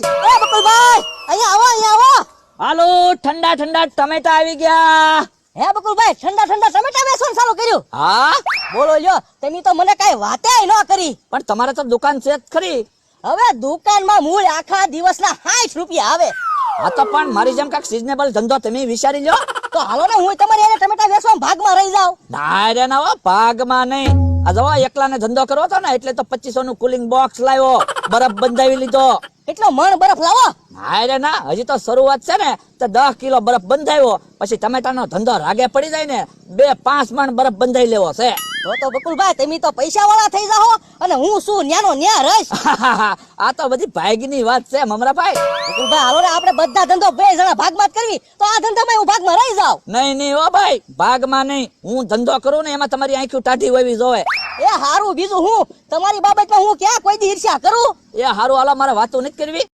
બકુલભાઈ એ બકુલભાઈ અહીંયા આવો અહીંયા આવો. હાલો ઠંડા ઠંડા ટમેટા આવી ગયા. હે બકુલભાઈ ઠંડા ઠંડા ટમેટા વેચવાનું ચાલુ કર્યું. હા? બોલો લ્યો તમે તો મને કઈ વાતે ન કરી. પણ તમારે તો દુકાન છે જ ખરી. હવે દુકાનમાં મૂળ આખા દિવસના 60 રૂપિયા આવે. હા તો પણ મારી જેમ કાંઈક સિઝનેબલ ધંધો તમે વિચારી લો તો હાલો ને હું તમારી એને ટમેટા વેચવા ભાગમાં રહી જાઉં. ના રે ના ભાગમાં નહીં. આ જવા એકલાને ધંધો કરવો તો ને એટલે તો પચીસો નું કુલિંગ બોક્સ લાવ્યો. બરફ બંધાવી લીધો. કેટલો મણ બરફ લાવો. ના રે ના હજી તો શરૂઆત છે ને તો દસ કિલો બરફ બંધાયો પછી ટમેટાનો ધંધો રાગે પડી જાય ને બે પાંચ મણ બરફ બંધાઈ લેવો છે. તો તો બકુલભાઈ તમે તો પૈસા વાળા થઈ જાઓ અને હું શું ન્યાનો ન્યા રહીશ? આ તો બધી ભાગની વાત છે મમરાભાઈ. બકુલભાઈ હાલો ને આપણે બધા ધંધો બે જણા ભાગમાં કરવી. તો આ ધંધામાં હું ભાગમાં રહી જાવ નહીં નહીં ઓ ભાઈ ભાગમાં નહીં. હું ધંધો કરું ને એમાં તમારી આંખી ટાઢી હોવી જોવે. એ હારું બીજું હું? તમારી બાબતમાં હું ક્યાં કોઈ દી ઈર્ષ્યા કરું? એ હારું હાલો મારે વાતો નથી કરવી.